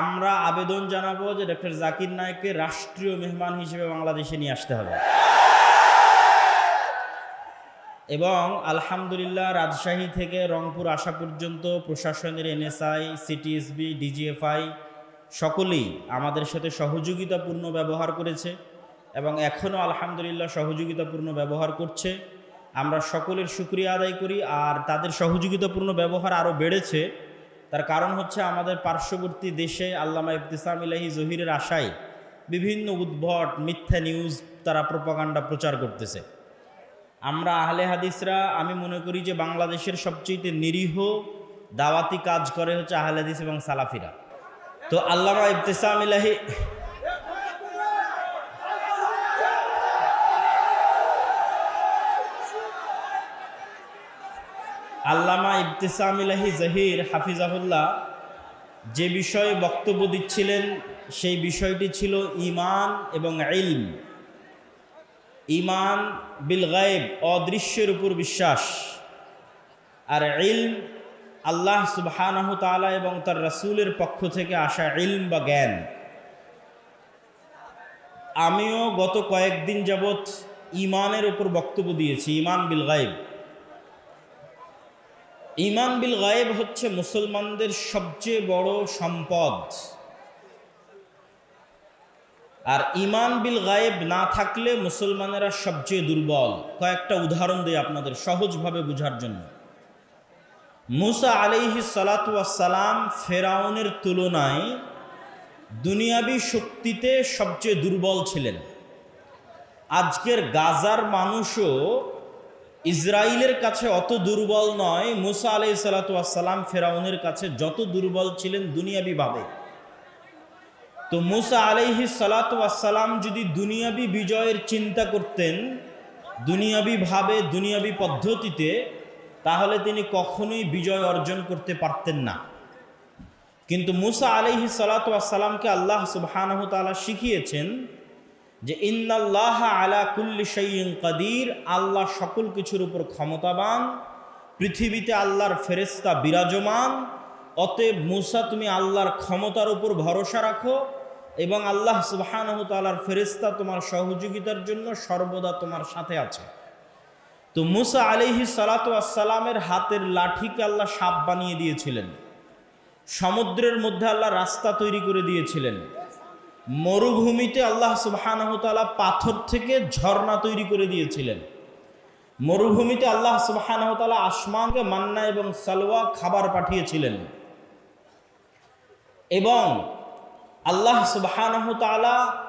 আমরা আবেদন জানাব যে ডক্টর জাকির নায়েককে রাষ্ট্রীয় মেহমান হিসেবে বাংলাদেশে নিয়ে আসতে হবে। এবং আলহামদুলিল্লাহ রাজশাহী থেকে রংপুর আসা পর্যন্ত প্রশাসনের এনএসআই, সিটিএসবি, ডিজিএফআই সকলেই আমাদের সাথে সহযোগিতাপূর্ণ ব্যবহার করেছে এবং এখনও আলহামদুলিল্লাহ সহযোগিতাপূর্ণ ব্যবহার করছে। আমরা সকলের সুক্রিয়া আদায় করি আর তাদের সহযোগিতাপূর্ণ ব্যবহার আরও বেড়েছে। তার কারণ হচ্ছে আমাদের পার্শ্ববর্তী দেশে আল্লামা ইবতিসাম ইলাহি জহিরের আশায় বিভিন্ন উদ্ভট মিথ্যা নিউজ তারা প্রপাগান্ডা প্রচার করতেছে। আমরা আহলে হাদিসরা, আমি মনে করি যে বাংলাদেশের সবচেয়ে নিরীহ, দাওয়াতি কাজ করে হচ্ছে আহলে হাদিস এবং সালাফিরা। তো আল্লামা ইবতিসাম ইলাহি আল্লামা ইবতিসাম ইলাহি জহির হাফিজাহুল্লাহ যে বিষয়ে বক্তব্য দিচ্ছিলেন, সেই বিষয়টি ছিল ইমান এবং ইলম। ইমান বিল গায়েব, অদৃশ্যের উপর বিশ্বাস। আর ইলম আল্লাহ সুবহানাহ তাআলা এবং তার রাসূলের পক্ষ থেকে আসা ইলম বা জ্ঞান। আমিও গত কয়েকদিন যাবৎ ইমানের উপর বক্তব্য দিয়েছি ইমান বিল গায়েব। ইমান বিল গায়েব হচ্ছে মুসলমানদের সবচেয়ে বড় সম্পদ। আর ইমান বিল গায়েব না থাকলে মুসলমানেরা সবচেয়ে দুর্বল। কয়েকটা উদাহরণ দিই আপনাদের সহজভাবে বোঝার জন্য। মুসা আলাইহি সালাতাম ফেরাউনের তুলনায় দুনিয়াবি শক্তিতে সবচেয়ে দুর্বল ছিলেন। আজকের গাজার মানুষও ইসরায়েলের কাছে অত দুর্বল নয়। মুসা আলাই সালাতাম ফেরাউনের কাছে যত দুর্বল ছিলেন দুনিয়াবিভাবে তো মুসা আলাইহি সালাতাম যদি দুনিয়াবি বিজয়ের চিন্তা করতেন, দুনিয়াবি ভাবে, দুনিয়াবি পদ্ধতিতে, তাহলে তিনি কখনোই বিজয় অর্জন করতে পারতেন না। কিন্তু মুসা আলাইহি সালাতামকে আল্লাহ তাআলা শিখিয়েছেন যে ইন্নাল্লাহ আলা কুল্লি শাইইন কাদির, আল্লাহ সকল কিছুর উপর ক্ষমতাবান, পৃথিবীতে আল্লাহর ফেরেস্তা বিরাজমান, অতএব মুসা তুমি আল্লাহর ক্ষমতার উপর ভরসা রাখো এবং আল্লাহ সুবহানাহু তাআলার ফেরেস্তা তোমার সহযোগিতার জন্য সর্বদা তোমার সাথে আছে। তো মুসা আলিহি সালাতামের হাতের লাঠিকে আল্লাহ সাপ বানিয়ে দিয়েছিলেন। সমুদ্রের মধ্যে আল্লাহ রাস্তা তৈরি করে দিয়েছিলেন। মরুভূমিতে আল্লাহ সুবাহানহতালা পাথর থেকে ঝর্ণা তৈরি করে দিয়েছিলেন। মরুভূমিতে আল্লাহ সুবাহানহতালা আসমানকে মান্না এবং সালোয়া খাবার পাঠিয়েছিলেন। এবং আল্লাহ সুবাহানহতালা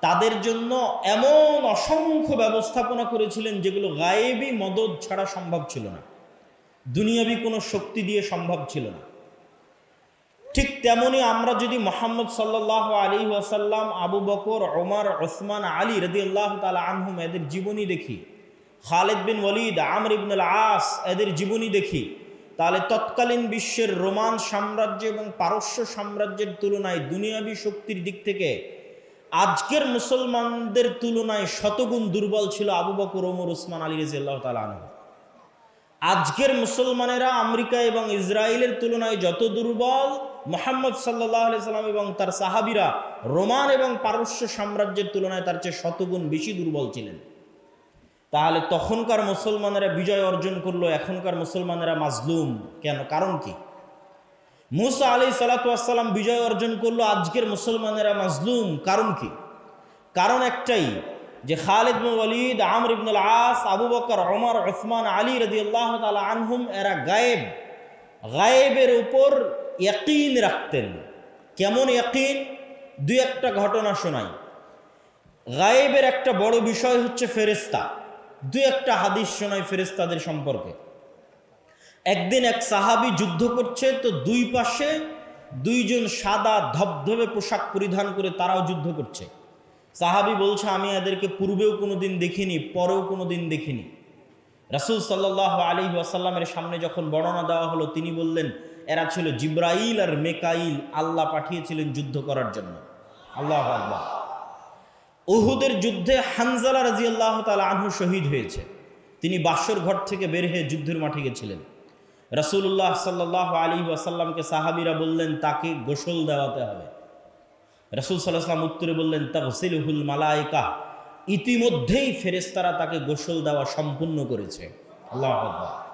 তাদের জন্য এমন অসংখ্য ব্যবস্থাপনা করেছিলেন যেগুলো গায়েবী মদত ছাড়া সম্ভব ছিল না। দুনিয়াবি কোনো শক্তি দিয়ে সম্ভব ছিল না। ঠিক তেমনি আমরা যদি মোহাম্মদ সাল্লাহ আলী ওয়াসাল্লাম, আবু বকর ওমর ওসমান আলী রদি আল্লাহ তালা আনহুম এদের জীবনী দেখি, খালেদ বিন ওলিদ আমর ইবনুল আস এদের জীবনী দেখি, তাহলে তৎকালীন বিশ্বের রোমান সাম্রাজ্য এবং পারস্য সাম্রাজ্যের তুলনায় দুনিয়াবী শক্তির দিক থেকে আজকের মুসলমানদের তুলনায় শতগুণ দুর্বল ছিল আবু বকর ওমর ওসমান আলী রাজি আল্লাহ তালা আনহু। আজকের মুসলমানেরা আমেরিকা এবং ইসরায়েলের তুলনায় যত দুর্বল মোহাম্মদ সাল্লাহ সাল্লাম এবং তার সাহাবিরা রোমান এবং পারস্য সাম্রাজ্যের তুলনায় তার চেয়ে শতগুণ বেশি দুর্বল ছিলেন। তাহলে তখনকার মুসলমানেরা বিজয় অর্জন করল, এখনকার মুসলমানেরা মাজলুম। কেন? কারণ কি? মুসা আলি সালাতাম বিজয় অর্জন করল, আজকের মুসলমানেরা মাজলুম। কারণ কি? কারণ একটাই, যে খালিদ ওয়ালিদ, আমর ইবনুল আস আবু বকর, ওমর, ওসমান, আলী রদি আল্লাহ তালা আনহুম, এরা গায়েব। গায়েবের উপর ইয়াকিন রাখতেন। কেমন ইয়াকিন? দুই একটা ঘটনা শোনাই। গায়েবের একটা বড় বিষয় হচ্ছে ফেরেস্তা দুই একটা হাদিস শোনায় ফেরেস্তাদের সম্পর্কে। একদিন এক সাহাবি যুদ্ধ করছে, তো দুই পাশে দুইজন সাদা ধবধবে পোশাক পরিধান করে তারাও যুদ্ধ করছে। সাহাবি বলছে, আমি এদেরকে পূর্বেও কোনো দিন দেখিনি, পরেও কোনো দিন দেখিনি। রাসুল সাল্লাহ আলী ওয়াসাল্লামের সামনে যখন বর্ণনা দেওয়া হলো, তিনি বললেন এরা ছিল জিব্রাইল আর মেকাইল আল্লাহ পাঠিয়েছিলেন যুদ্ধ করার জন্য। আল্লাহ আকবর। উহুদের যুদ্ধে হানজালা রাজি আল্লাহ তালা আনহু শহীদ হয়েছে। তিনি বাসর ঘর থেকে বের হয়ে যুদ্ধের মাঠে গেছিলেন। রসুল্লাহ সাল্লাহ আলী ওয়াসাল্লামকে সাহাবিরা বললেন, তাকে গোসল দেওয়াতে হবে। রসুল সাল্লাহাম উত্তরে বললেন তফসিলহুল মালাইকা ইতিমধ্যেই ফেরেস্তারা তাকে গোসল দেওয়া সম্পূর্ণ করেছে। আল্লাহ আকবার।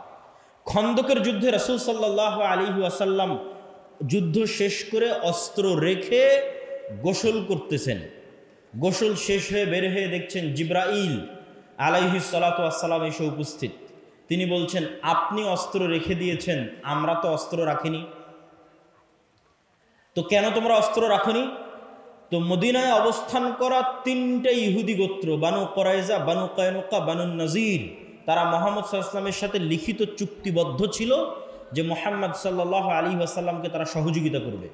খন্দকের যুদ্ধে রসুল সাল্লাহ আলী আসাল্লাম যুদ্ধ শেষ করে অস্ত্র রেখে গোসল করতেছেন। গোসল শেষ হয়ে বের হয়ে দেখছেন জিব্রাইল আলাইহি সালাতাম এসে উপস্থিত। তিনি বলছেন, আপনি অস্ত্র রেখে দিয়েছেন, আমরা তো অস্ত্র রাখিনি। তো কেন তোমরা অস্ত্র রাখনি? তো মদিনায় অবস্থান করা তিনটা ইহুদি গোত্র, Banu coryza Banu Qaynuqa, Banu নজির তারা মোহাম্মদ সাল্লামের সাথে লিখিত চুক্তিবদ্ধ ছিল যে মোহাম্মদ সাল্লাহ আলী আসাল্লামকে তারা সহযোগিতা করবে।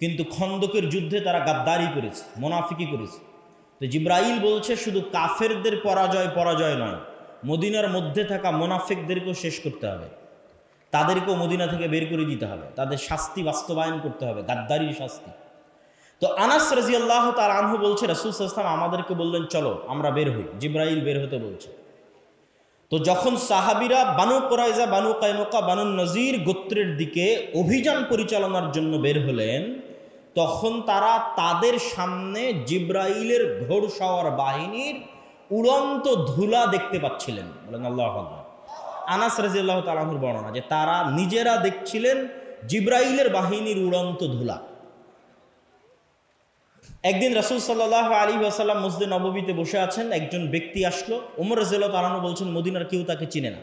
কিন্তু খন্দকের যুদ্ধে তারা গাদ্দারি করেছে, মোনাফিকি করেছে। তো জিব্রাইল বলছে, শুধু কাফেরদের পরাজয় পরাজয় নয়, মদিনার মধ্যে থাকা মোনাফিকদেরকেও শেষ করতে হবে। তাদেরকেও মদিনা থেকে বের করে দিতে হবে। তাদের শাস্তি বাস্তবায়ন করতে হবে, গাদ্দারির শাস্তি। তো আনাস রাজি আল্লাহ তার আনহু বলছে, রসুল ইসলাম আমাদেরকে বললেন, চলো, আমরা বের হই। জিব্রাইল বের হতে বলছে। তো যখন সাহাবিরা Banu Qurayza Banu Qaynuqa Banu Nadir গোত্রের দিকে অভিযান পরিচালনার জন্য বের হলেন, তখন তারা তাদের সামনে জিব্রাইলের ঘোড়সাওয়ার বাহিনীর উড়ন্ত ধুলা দেখতে পাচ্ছিলেন বলেন আল্লাহ। আনাস রাজিয়াল্লাহ তালাহুর বর্ণনা যে তারা নিজেরা দেখছিলেন জিব্রাইলের বাহিনীর উড়ন্ত ধুলা একদিন রাসুল সাল্লাহ আলী আসাল্লাম মসজিদ নববীতে বসে আছেন, একজন ব্যক্তি আসলো। উমর রাজিয়াল্লাহ তালাহু বলছেন, মদিনার কেউ তাকে চিনে না।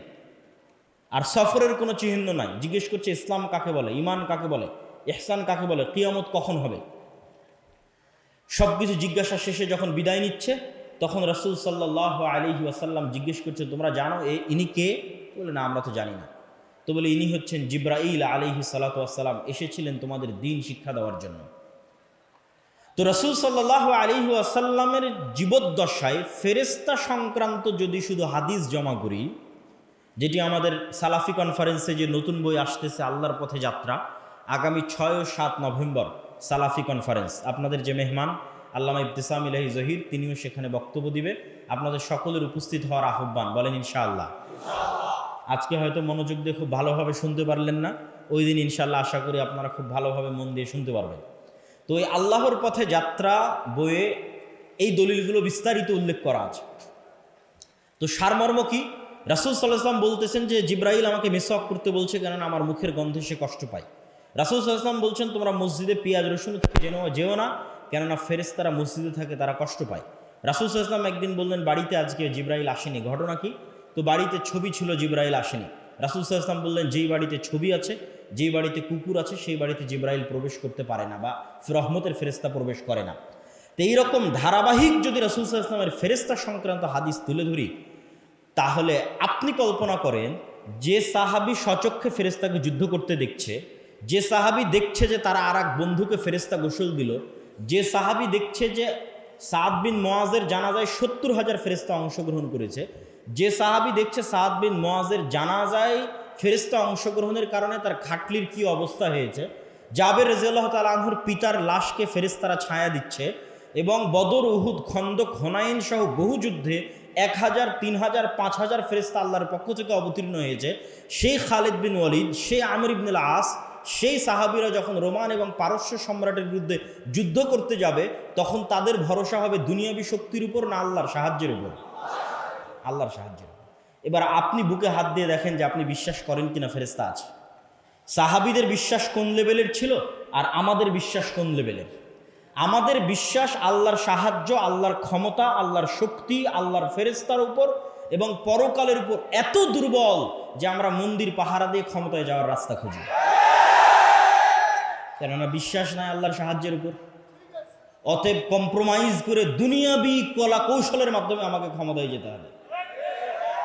আর সফরের কোনো চিহ্ন নাই। জিজ্ঞেস করছে, ইসলাম কাকে বলে? ইমান কাকে বলে? এহসান কাকে বলে? কিয়ামত কখন হবে? সব কিছু জিজ্ঞাসা শেষে যখন বিদায় নিচ্ছে, তখন রাসুল সাল্লাহ আলিহি আসাল্লাম জিজ্ঞেস করছে, তোমরা জানো এ ইনি কে? বলে, না, আমরা তো জানি না। তো বলে, ইনি হচ্ছেন জিব্রাইল আলিহি সালাতাম এসেছিলেন তোমাদের দিন শিক্ষা দেওয়ার জন্য। তো রসুল সাল্লাহ আলিহি আসাল্লামের জীবদ্দশায় ফেরেস্তা সংক্রান্ত যদি শুধু হাদিস জমা করি, যেটি আমাদের সালাফি কনফারেন্সে যে নতুন বই আসতেছে আল্লাহর পথে যাত্রা, আগামী ছয় ও সাত নভেম্বর সালাফি কনফারেন্স, আপনাদের যে মেহমান, আল্লামা ইবতিসাম ইলাহি জহির, তিনিও সেখানে বক্তব্য দিবে। আপনাদের সকলের উপস্থিত হওয়ার আহ্বান, বলেন ইনশাআল্লাহ। আজকে হয়তো মনোযোগ দিয়ে খুব ভালোভাবে শুনতে পারলেন না, ওই দিন ইনশাল্লাহ আশা করি আপনারা খুব ভালোভাবে মন দিয়ে শুনতে পারবেন। তো এই আল্লাহর পথে যাত্রা বইয়ে এই দলিলগুলো বিস্তারিত উল্লেখ করা আছে। তো সারমর্ম কি? রাসুল সাল্লাহাম বলতেছেন যে, জিব্রাইল আমাকে মেসওয়াক করতে বলছে কেননা আমার মুখের গন্ধে সে কষ্ট পায়। রাসুল সাল্লাহাম বলছেন, তোমরা মসজিদে পেঁয়াজ, রসুন যেন, যেও না, কেননা ফেরেস তারা মসজিদে থাকে, তারা কষ্ট পায়। রাসুল সাল্লাহাম একদিন বললেন, বাড়িতে আজকে জিব্রাইল আসেনি, ঘটনা কি? তো বাড়িতে ছবি ছিল, জিব্রাইল আসেনি। রাসুল সাল্লাহাম বললেন, যেই বাড়িতে ছবি আছে যেই বাড়িতে কুকুর আছে, সেই বাড়িতে জিব্রাইল প্রবেশ করতে পারে না বা রহমতের ফেরেস্তা প্রবেশ করে না। তো এইরকম ধারাবাহিক যদি রাসুল সাল্লাহামের ফেরেস্তা সংক্রান্ত হাদিস তুলে ধরি, তাহলে আপনি কল্পনা করেন, যে সাহাবি সচক্ষে ফেরেস্তাকে যুদ্ধ করতে দেখছে, যে সাহাবি দেখছে যে তারা আর বন্ধুকে ফেরেস্তা গোসল দিল, যে সাহাবি দেখছে যে সাদ বিন মোয়াজের জানাজায় সত্তর হাজার ফেরেস্তা অংশগ্রহণ করেছে, যে সাহাবি দেখছে সাদ বিন মোয়াজের জানাজায় ফেরেস্তা অংশগ্রহণের কারণে তার খাটলির কি অবস্থা হয়েছে? জাবের রেজিয়াল্লাহ তালাহুর পিতার লাশকে ফেরেস্তারা ছায়া দিচ্ছে এবং বদর, উহুদ, খন্দক, হোনাইন সহ বহু যুদ্ধে এক হাজার, তিন হাজার, পাঁচ হাজার ফেরেস্তা আল্লাহর পক্ষ থেকে অবতীর্ণ হয়েছে। সেই খালেদ বিন ওয়ালিদ, সেই আমির ইবনুল আস সেই সাহাবিরা যখন রোমান এবং পারস্য সম্রাটের বিরুদ্ধে যুদ্ধ করতে যাবে, তখন তাদের ভরসা হবে দুনিয়াবী শক্তির উপর না আল্লাহর সাহায্যের উপর? আল্লাহর সাহায্যের এবার আপনি বুকে হাত দিয়ে দেখেন যে আপনি বিশ্বাস করেন কিনা ফেরেস্তা আছে। সাহাবিদের বিশ্বাস কোন লেভেলের ছিল আর আমাদের বিশ্বাস কোন লেভেলের? আমাদের বিশ্বাস আল্লাহর সাহায্য, আল্লাহর ক্ষমতা, আল্লাহর শক্তি, আল্লাহর ফেরেস্তার উপর এবং পরকালের উপর এত দুর্বল যে আমরা মন্দির পাহারা দিয়ে ক্ষমতায় যাওয়ার রাস্তা খুঁজি। কেননা বিশ্বাস নাই আল্লাহর সাহায্যের উপর। অতএব কম্প্রোমাইজ করে দুনিয়াবি কলা কৌশলের মাধ্যমে আমাকে ক্ষমতায় যেতে হবে।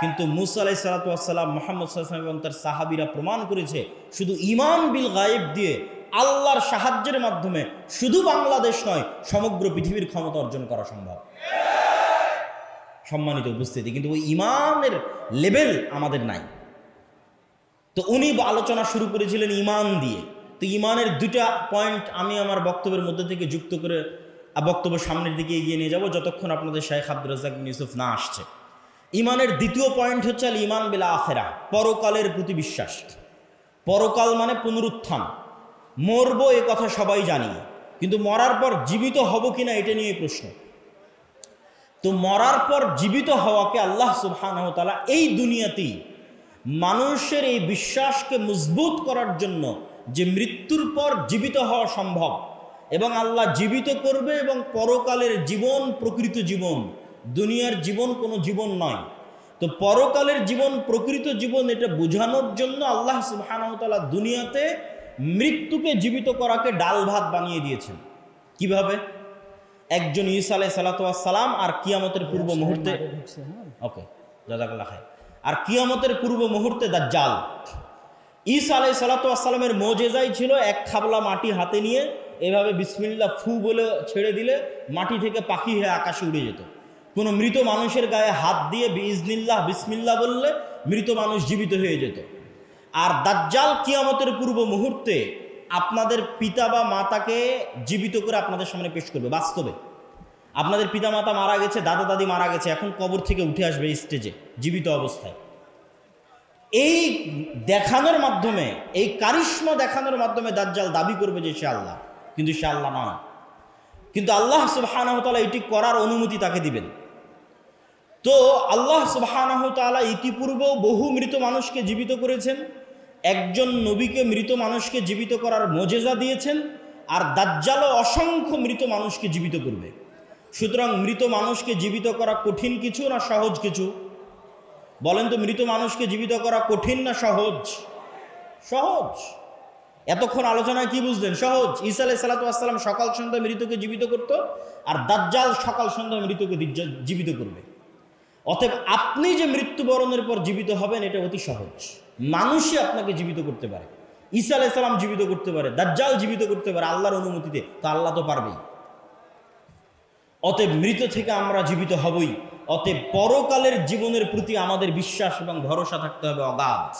কিন্তু মুসা আলাই সালাতাম মোহাম্মদ সাল্লাম এবং তার সাহাবিরা প্রমাণ করেছে, শুধু ইমান বিল গায়েব দিয়ে আল্লাহর সাহায্যের মাধ্যমে শুধু বাংলাদেশ নয়, সমগ্র পৃথিবীর ক্ষমতা অর্জন করা সম্ভব। সম্মানিত উপস্থিতি, কিন্তু ওই ইমানের লেভেল আমাদের নাই। তো উনি আলোচনা শুরু করেছিলেন ইমান দিয়ে। তো ইমানের দুটা পয়েন্ট আমি আমার বক্তব্যের মধ্যে থেকে যুক্ত করে বক্তব্য সামনের দিকে এগিয়ে নিয়ে যাব, যতক্ষণ আপনাদের শেখ আব্দুল রাজাক ইউসুফ না আসছে। ইমানের দ্বিতীয় পয়েন্ট হচ্ছে আল ইমান বেলা আখেরা, পরকালের প্রতি বিশ্বাস। পরকাল মানে পুনরুত্থান। মরবো এ কথা সবাই জানি, কিন্তু মরার পর জীবিত হব কিনা এটা নিয়ে প্রশ্ন। তো মরার পর জীবিত হওয়াকে আল্লাহ সুবহানাহু ওয়া এই দুনিয়াতেই মানুষের এই বিশ্বাসকে মজবুত করার জন্য যে মৃত্যুর পর জীবিত হওয়া সম্ভব, এবং আল্লাহ জীবিত করবে এবং পরকালের জীবন, প্রকৃত জীবন দুনিয়ার জীবন কোনো জীবন নয়। তো পরকালের জীবন প্রকৃত জীবন এটা বোঝানোর জন্য আল্লাহ সুবহানাহু দুনিয়াতে মৃত্যুকে জীবিত করাকে ডাল ভাত বানিয়ে দিয়েছেন। কীভাবে? একজন ঈসা আলাই সালাম আর কিয়ামতের পূর্ব মুহূর্তে ওকে খায় আর কিয়ামতের পূর্ব মুহূর্তে দাজ্জাল। ঈসা আলাই সালাতামের মোজেজাই ছিল এক খাবলা মাটি হাতে নিয়ে এভাবে বিসমিল্লা ফু বলে ছেড়ে দিলে মাটি থেকে পাখি হয়ে আকাশে উড়ে যেত। কোনো মৃত মানুষের গায়ে হাত দিয়ে বিজনিল্লাহ বিসমিল্লা বললে মৃত মানুষ জীবিত হয়ে যেত। আর দাজ্জাল কিয়ামতের পূর্ব মুহূর্তে আপনাদের পিতা বা মাতাকে জীবিত করে আপনাদের সামনে পেশ করবে, বাস্তবে। আপনাদের পিতা মাতা মারা গেছে, দাদা দাদি মারা গেছে, এখন কবর থেকে উঠে আসবে স্টেজে জীবিত অবস্থায়। এই দেখানোর মাধ্যমে, এই কারিশ্মা দেখানোর মাধ্যমে দাজ্জাল দাবি করবে যে সে আল্লাহ, কিন্তু সে আল্লাহ নয়। কিন্তু আল্লাহ সুবাহানহতালা এটি করার অনুমতি তাকে দিবেন। তো আল্লাহ সুবাহানহতালা ইতিপূর্বেও বহু মৃত মানুষকে জীবিত করেছেন। একজন নবীকে মৃত মানুষকে জীবিত করার মজেজা দিয়েছেন আর দাজ্জালও অসংখ্য মৃত মানুষকে জীবিত করবে। সুতরাং মৃত মানুষকে জীবিত করা কঠিন কিছু না সহজ কিছু? বলেন তো মৃত মানুষকে জীবিত করা কঠিন না সহজ? সহজ। এতক্ষণ আলোচনায় কি বুঝলেন? সহজ। ঈসা আলাই সালাতাম সকাল সন্ধ্যা মৃতকে জীবিত করত আর দাজ্জাল সকাল সন্ধ্যা মৃতকে জীবিত করবে। অতএব আপনি যে মৃত্যুবরণের পর জীবিত হবেন, এটা অতি সহজ। মানুষই আপনাকে জীবিত করতে পারে। ঈসা আলাই সালাম জীবিত করতে পারে, দাজ্জাল জীবিত করতে পারে আল্লাহর অনুমতিতে, তো আল্লাহ তো পারবেই। অতএব মৃত থেকে আমরা জীবিত হবই। অতএব পরকালের জীবনের প্রতি আমাদের বিশ্বাস এবং ভরসা থাকতে হবে অগাধ।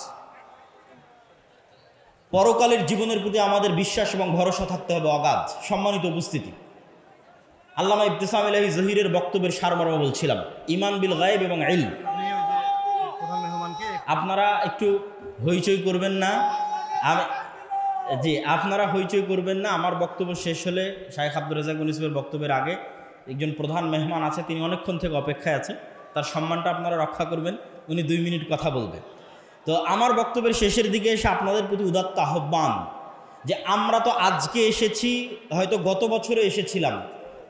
পরকালের জীবনের প্রতি আমাদের বিশ্বাস এবং ভরসা থাকতে হবে অগাধ। সম্মানিত উপস্থিতি। আল্লামা ইবতিসাম আলহী জহিরের বক্তব্যের সারমর্ম বলছিলাম ইমান বিল গায়েব এবং ইল আপনি ওই যে প্রধান মেহমানকে আপনারা একটু হইচই করবেন না। আমি জি, আপনারা হইচই করবেন না। আমার বক্তব্য শেষ হলে শাহেখ আব্দুর রাজাক মুনিসবের বক্তব্যের আগে একজন প্রধান মেহমান আছে, তিনি অনেকক্ষণ থেকে অপেক্ষায় আছে। তার সম্মানটা আপনারা রক্ষা করবেন। উনি দুই মিনিট কথা বলবেন তো আমার বক্তব্যের শেষের দিকে এসে আপনাদের প্রতি উদাত্ত আহ্বান যে আমরা তো আজকে এসেছি, হয়তো গত বছরে এসেছিলাম।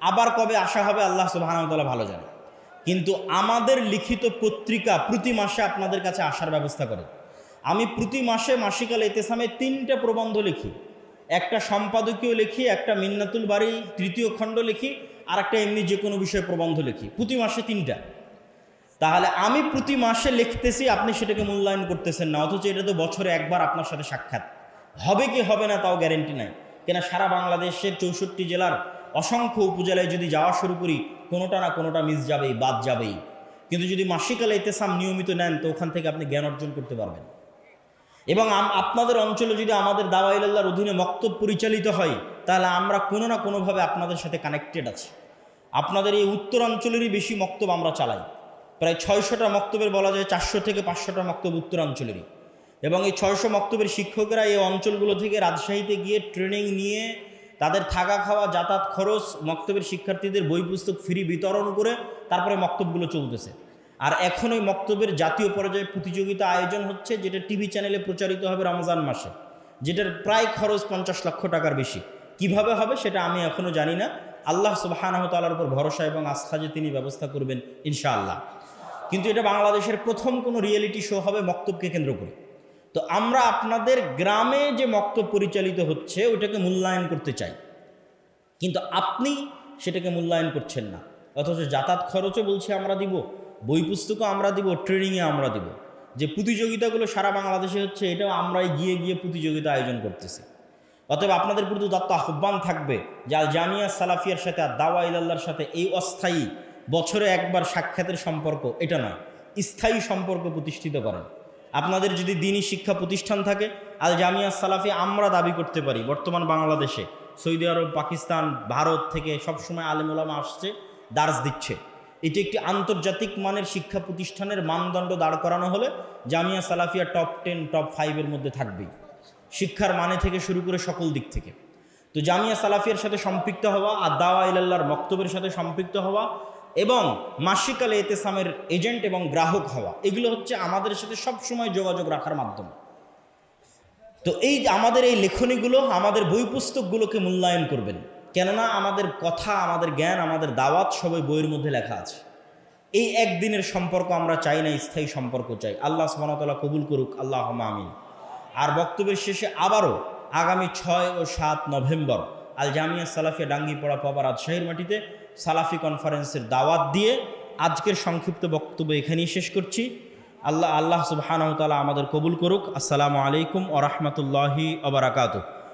আবার কবে আসা হবে আল্লাহ সুবাহানতাল্লাহ ভালো জানে। কিন্তু আমাদের লিখিত পত্রিকা প্রতি মাসে আপনাদের কাছে আসার ব্যবস্থা করে। আমি প্রতি মাসে মাসিকাল এতেসামে তিনটে প্রবন্ধ লিখি। একটা সম্পাদকীয় লিখি, একটা মিন্নাতুল বাড়ি তৃতীয় খণ্ড লিখি, আর একটা এমনি যে কোনো বিষয়ে প্রবন্ধ লিখি। প্রতি মাসে তিনটা। তাহলে আমি প্রতি মাসে লিখতেছি, আপনি সেটাকে মূল্যায়ন করতেছেন না। অথচ এটা তো বছরে একবার আপনার সাথে সাক্ষাৎ। হবে কি হবে না তাও গ্যারেন্টি নাই। কেন সারা বাংলাদেশের চৌষট্টি জেলার অসংখ্য উপজেলায় যদি যাওয়া শুরু করি, কোনোটা না কোনোটা মিস যাবেই, বাদ যাবেই। কিন্তু যদি মাসিকালে ইতেসাম নিয়মিত নেন, তো ওখান থেকে আপনি জ্ঞান অর্জন করতে পারবেন। এবং আপনাদের অঞ্চলে যদি আমাদের দাওয়াইল্লাহর অধীনে মক্তব পরিচালিত হয়, তাহলে আমরা কোনো না কোনোভাবে আপনাদের সাথে কানেক্টেড আছি। আপনাদের এই উত্তরাঞ্চলেরই বেশি মক্তব আমরা চালাই। প্রায় ছয়শোটা মক্তবের বলা যায়, চারশো থেকে পাঁচশোটা মক্তব উত্তরাঞ্চলেরই এবং এই ছয়শো মক্তবের শিক্ষকেরা এই অঞ্চলগুলো থেকে রাজশাহীতে গিয়ে ট্রেনিং নিয়ে তাদের থাকা খাওয়া, যাতায়াত খরচ, মক্তবের শিক্ষার্থীদের বই পুস্তক ফ্রি বিতরণ করে তারপরে মক্তবগুলো চলতেছে। আর এখন ওই মক্তবের জাতীয় পর্যায়ে প্রতিযোগিতা আয়োজন হচ্ছে, যেটা টিভি চ্যানেলে প্রচারিত হবে রমজান মাসে, যেটার প্রায় খরচ পঞ্চাশ লক্ষ টাকার বেশি। কীভাবে হবে সেটা আমি এখনও জানি না। আল্লাহ সুবাহানাহ তালার উপর ভরসা এবং আস্থা যে তিনি ব্যবস্থা করবেন ইনশাআল্লাহ। কিন্তু এটা বাংলাদেশের প্রথম কোনো রিয়েলিটি শো হবে মক্তবকে কেন্দ্র করে। তো আমরা আপনাদের গ্রামে যে মক্ত পরিচালিত হচ্ছে ওটাকে মূল্যায়ন করতে চাই। কিন্তু আপনি সেটাকে মূল্যায়ন করছেন না। অথচ যাতায়াত খরচও বলছে আমরা দিব, বই পুস্তকও আমরা দিব ট্রেনিংয়ে আমরা দিব। যে প্রতিযোগিতাগুলো সারা বাংলাদেশে হচ্ছে, এটাও আমরাই গিয়ে গিয়ে প্রতিযোগিতা আয়োজন করতেছি। অতএব আপনাদের প্রতি দত্ত আহ্বান থাকবে যে আল জামিয়া সালাফিয়ার সাথে আর দাওয়া ইল্লাহর সাথে এই অস্থায়ী বছরে একবার সাক্ষাতের সম্পর্ক, এটা নয়, স্থায়ী সম্পর্ক প্রতিষ্ঠিত করেন। আপনাদের যদি দিনই শিক্ষা প্রতিষ্ঠান থাকে, আল জামিয়া সালাফি আমরা দাবি করতে পারি, বর্তমান বাংলাদেশে। সৌদি আরব, পাকিস্তান, ভারত থেকে সবসময় আলেমুলামা আসছে, দার্স দিচ্ছে। এটি একটি আন্তর্জাতিক মানের শিক্ষা প্রতিষ্ঠানের মানদণ্ড দাঁড় করানো হলে Jamia Salafia top ten top ফাইভের মধ্যে থাকবেই। শিক্ষার মানে থেকে শুরু করে সকল দিক থেকে। তো জামিয়া সালাফিয়ার সাথে সম্পৃক্ত হওয়া আর দাওয়া ইলাল্লাহর বক্তব্যের সাথে সম্পৃক্ত হওয়া এবং মাসিকালে এতেসামের এজেন্ট এবং গ্রাহক হওয়া, এগুলো হচ্ছে আমাদের সাথে সবসময় যোগাযোগ রাখার মাধ্যম। তো এই আমাদের এই লেখনীগুলো, আমাদের বই পুস্তকগুলোকে মূল্যায়ন করবেন। কেননা আমাদের কথা, আমাদের জ্ঞান, আমাদের দাওয়াত সবই বইয়ের মধ্যে লেখা আছে। এই একদিনের সম্পর্ক আমরা চাই না, স্থায়ী সম্পর্ক চাই। আল্লাহ সুবাহতাল্লাহ কবুল করুক আল্লাহ আমিন। আর বক্তব্যের শেষে আবারও আগামী ছয় ও সাত নভেম্বর আল জামিয়া সালাফিয়া ডাঙ্গিপড়া পাবা রাজশাহীর মাটিতে সালাফি কনফারেন্সের দাওয়াত দিয়ে আজকের সংক্ষিপ্ত বক্তব্য এখানেই শেষ করছি। আল্লাহ আল্লাহ সুবাহানতালা আমাদের কবুল করুক। আসসালামু আলাইকুম ও রহমতুল্লাহি ওবরাকাতু